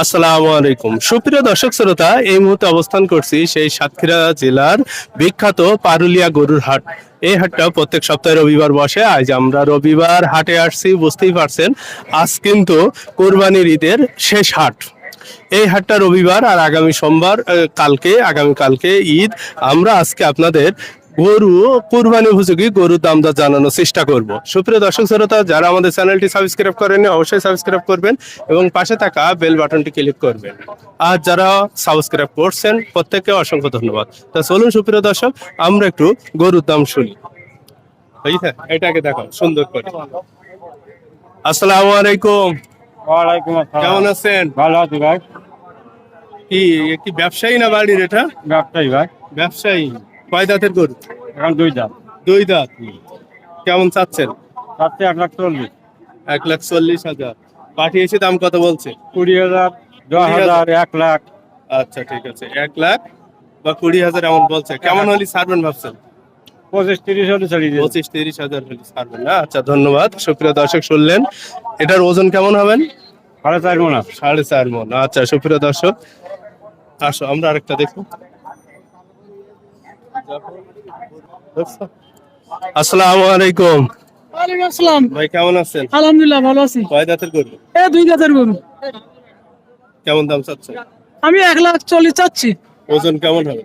আসসালামু আলাইকুম। সুপ্রিয় দর্শক শ্রোতা, এই মুহূর্তে অবস্থান করছি সেই সাতক্ষীরা জেলার বিখ্যাত পারুলিয়া গরুর হাট। এই হাটটা প্রত্যেক সপ্তাহে রবিবার বসে, আজ আমরা রবিবার হাটে আসছি, বুঝতেই পারছেন, আজ কিন্তু কোরবানির ঈদের শেষ হাট। এই হাটটা রবিবার আর আগামী সোমবার কালকে, আগামী কালকে ঈদ। আমরা আজকে আপনাদের গরু কুরবানি উপযোগী গরুর দাম দর জানানোর চেষ্টা করব। সুপ্রিয় দর্শক শ্রোতা যারা আমাদের চ্যানেলটি সাবস্ক্রাইব করেনি অবশ্যই সাবস্ক্রাইব করবেন এবং পাশে থাকা বেল বাটনটি ক্লিক করবেন। আর যারা সাবস্ক্রাইব করছেন প্রত্যেককে অসংখ্য ধন্যবাদ। তা চলুন সুপ্রিয় দর্শক আমরা একটু গরুর দাম শুনি। বুঝলে এটাকে দেখো সুন্দর করে। আসসালামু আলাইকুম। ওয়ালাইকুম আসসালাম। কেমন আছেন? ভালো আছি ভাই। কি কি ব্যবসায়ী না বাড়ির এটা? ব্যবসায়ী ভাই। ব্যবসায়ী। কয় দাঁতের গরু? এখন দুই দাঁত। দুই দাঁত। কেমন চাচ্ছেন? চারটে এক লাখ চল্লিশ। এক লাখ চল্লিশ হাজার। পাঠিয়েছে দাম কত বলছে? কুড়ি হাজার দশ হাজার। এক লাখ। আচ্ছা ঠিক আছে। এক লাখ বা কুড়ি হাজার এমন বলছে। কেমন হলে ছাড়বেন ভাবছেন? পঁচিশ তিরিশ হলে ছাড়িয়ে পঁচিশ তিরিশ হাজার হলে ছাড়বেন না? আচ্ছা ধন্যবাদ। সুপ্রিয় দর্শক শুনলেন এটার ওজন কেমন হবেন? সাড়ে চার মন সাড়ে চার মন। আচ্ছা সুপ্রিয় দর্শক আসো আমরা আরেকটা দেখো আসসালামু আলাইকুম। ওয়ালাইকুম আসসালাম। ভাই কেমন আছেন? আলহামদুলিল্লাহ ভালো আছি। কয় দাঁতের গরু? এ দুই গরু। কেমন দাম চাচ্ছেন? আমি এক লাখ চল্লিশ চাচ্ছি। ওজন কেমন হবে?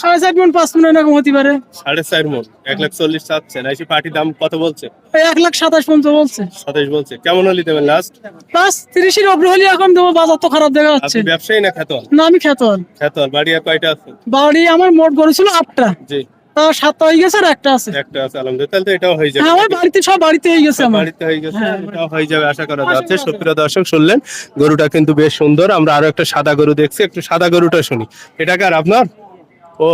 সাড়ে চার মিনিট পাঁচ মিনিট এরকম হতে পারে। সাড়ে চার মন এক লাখ চল্লিশ চাচ্ছেন। আইসি পার্টি দাম কত বলছে? এক লাখ সাতাশ পর্যন্ত বলছে। সাতাশ বলছে। কেমন হলি দেবেন লাস্ট প্লাস তিরিশের হলে এখন দেবো বাজার তো খারাপ দেখা যাচ্ছে। আপনি ব্যবসায়ী না খ্যাত না আমি খেতল খ্যাত বাড়ি আর কয়টা আছে? বাড়ি আমার মোট গরু ছিল আটটা। জি। সাতটা হয়ে গেছে আর একটা আছে। একটা আছে আলহামদুলিল্লাহ। তাহলে এটাও হয়ে যাবে। হ্যাঁ আমার বাড়িতে সব বাড়িতে হয়ে গেছে আমার। বাড়িতে হয়ে গেছে হ্যাঁ। এটাও হয়ে যাবে আশা করা যাচ্ছে। সুপ্রিয় দর্শক শুনলেন গরুটা কিন্তু বেশ সুন্দর। আমরা আরও একটা সাদা গরু দেখছি একটু সাদা গরুটা শুনি। এটা কার আপনার? ও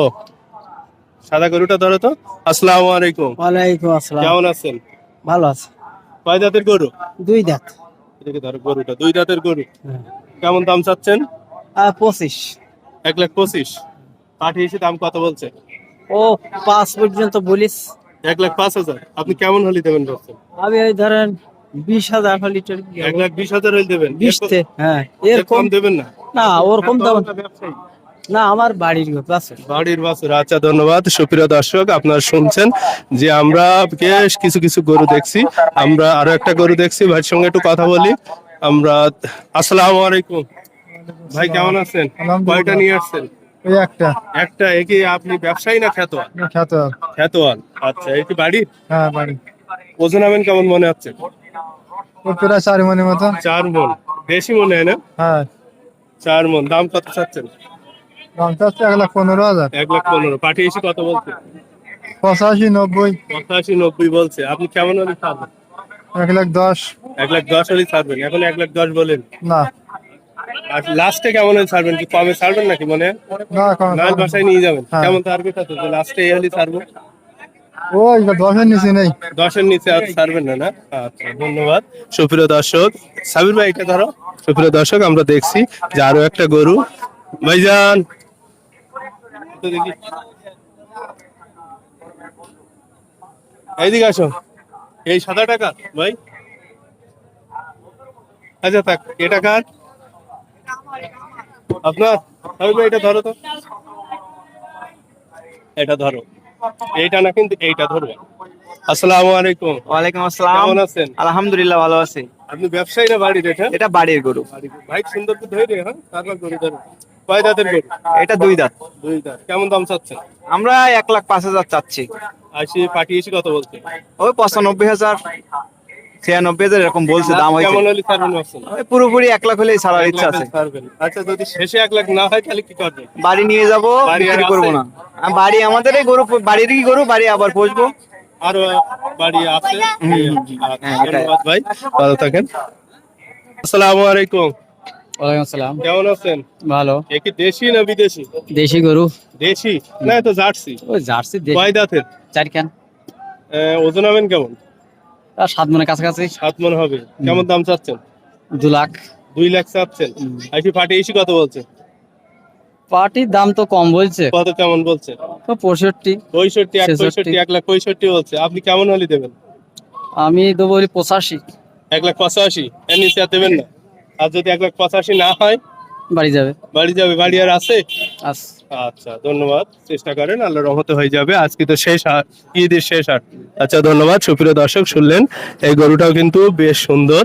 সাদা গরুটা ধরো তো। আসসালামু আলাইকুম। ওয়ালাইকুম আসসালাম। কেমন আছেন? ভালো আছে। কয় দাঁতের গরু? দুই দাঁত এদিকে ধরো গরুটা দুই দাঁতের গরু। কেমন দাম চাচ্ছেন? পঁচিশ। এক লাখ পঁচিশ। পাঠিয়েছি দাম কত বলছে? ও পাঁচ পর্যন্ত বলিস। এক লাখ পাঁচ হাজার। আপনি কেমন হলি দেবেন ভাবছেন? আমি ওই ধরেন বিশ হাজার লিটার এক লাখ বিশ হাজার হলি দেবেন। বিশতে হ্যাঁ এর কম দেবেন না। না ওরকম দাম ব্যবসায়ী। না আমার বাড়ির গরু বাড়ির বাছুর আচ্ছা ধন্যবাদ। সুপ্রিয় দর্শক আপনারা শুনছেন যে আমরা বেশ কিছু কিছু গরু দেখছি। আমরা আরও একটা গরু দেখছি ভাইয়ের সঙ্গে একটু কথা বলি। আমরা আসসালামু আলাইকুম। ভাই কেমন আছেন? কয়টা নিয়ে আসছেন? ওই একটা। একটা একই আপনি ব্যবসায়ী না খ্যাতোয়াল খ্যাত খ্যাতোয়াল আচ্ছা একটি বাড়ি? হ্যাঁ বাড়ি। ওজন হবেন কেমন মনে হচ্ছে প্রায় চারি মনের মতো চার মন। বেশি মনে হয় না? হ্যাঁ। চার মন। দাম কত চাচ্ছেন? হচ্ছে এক লাখ পনেরো হাজার। এক লাখ পনেরো। পাঠিয়েছি কত বলছে? পঁচাশি নব্বই। পঁচাশি নব্বই বলছে। আপনি কেমন হলে ছাড়বেন? এক লাখ দশ। এক লাখ দশ হলে ছাড়বেন। এখন এক লাখ দশ বলেন। না। আর লাস্টে কেমন হলে ছাড়বেন? কি কমে ছাড়বেন নাকি মনে? নাহলে বাসায় নিয়ে যাবেন। হ্যাঁ। কেমন টার্গেট আছে যে লাস্টে এই হলে ছাড়বো। ওই দশের নিচে নেই। দশের নিচে আর ছাড়বেন না না? আচ্ছা ধন্যবাদ। সুপ্রিয় দর্শক সাবির ভাই এটা ধরো। সুপ্রিয় দর্শক আমরা দেখছি যে আরও একটা গরু। ভাইজান! তো দেখি। এইদিকে আসো। এই সাদা টাকা ভাই? আচ্ছা থাক এটা কার? আপনার? ভাই এটা ধরো তো। এটা ধরো। এইটা না কিন্তু এইটা ধরবে। আসসালামু আলাইকুম। ওয়ালাইকুম আসসালাম। কেমন আছেন? আলহামদুলিল্লাহ ভালো আছি। আপনি ব্যবসায়ী না বাড়ির এটা? এটা বাড়ির গরু। ভাই সুন্দর তো ধরে হ্যাঁ? তারপর গরু ধরো। কয় দাঁতের গরু? এটা দুই দাঁত। দুই দাঁত। কেমন দাম চাচ্ছেন? আমরা এক লাখ পাঁচ হাজার চাচ্ছি। আসি পাঠিয়েছি কত বলছে? ওই পঁচানব্বই হাজার ছিয়ানব্বই হাজার এরকম বলছে দাম হয়েছে। কেমন হলে ছাড়বেন ভাবছেন? ওই পুরোপুরি এক লাখ হলেই ছাড়ার ইচ্ছা আছে। ছাড়বেন। আচ্ছা যদি শেষে এক লাখ না হয় তাহলে কি করবেন? বাড়ি নিয়ে যাব বাড়ি আর বিক্রি করব আছে? না। আর বাড়ি আমাদের এই গরু বাড়িরই গরু বাড়ি আবার পুষবো। আরও বাড়ি আছে? আচ্ছা, হ্যাঁ, এটাই। ধন্যবাদ ভাই। ভালো থাকেন। আসসালামু আলাইকুম। ওয়ালাইকুম আসসালাম। কেমন আছেন? ভালো। এ কি দেশি না বিদেশি? দেশি গরু। দেশি? না তো জার্সি। ওই জার্সি কয় দাঁতের? চার ক্যান। ওজন হবেন কেমন? তার সাত মনে কাছাকাছি। সাত মন হবে। কেমন দাম চাচ্ছেন? দু লাখ। দুই লাখ চাচ্ছেন। পাঠিয়েছি কত বলছে? পার্টির দাম তো কম বলছে। কত কেমন বলছে? তো পঁয়ষট্টি। পঁয়ষট্টি এক পঁয়ষট্টি এক লাখ পঁয়ষট্টি বলছে। আপনি কেমন হলে দেবেন? আমি তো বলি পঁচাশি। এক লাখ পঁচাশি। এর নিচে দেবেন না। আর যদি এক লাখ পঁচাশি না হয় বাড়ি যাবে। বাড়ি যাবে বাড়ি আর আছে? আচ্ছা ধন্যবাদ। চেষ্টা করেন আল্লাহ রহমতে হয়ে যাবে। আজকে তো শেষ হাট ঈদের শেষ হাট আচ্ছা ধন্যবাদ। সুপ্রিয় দর্শক শুনলেন এই গরুটাও কিন্তু বেশ সুন্দর।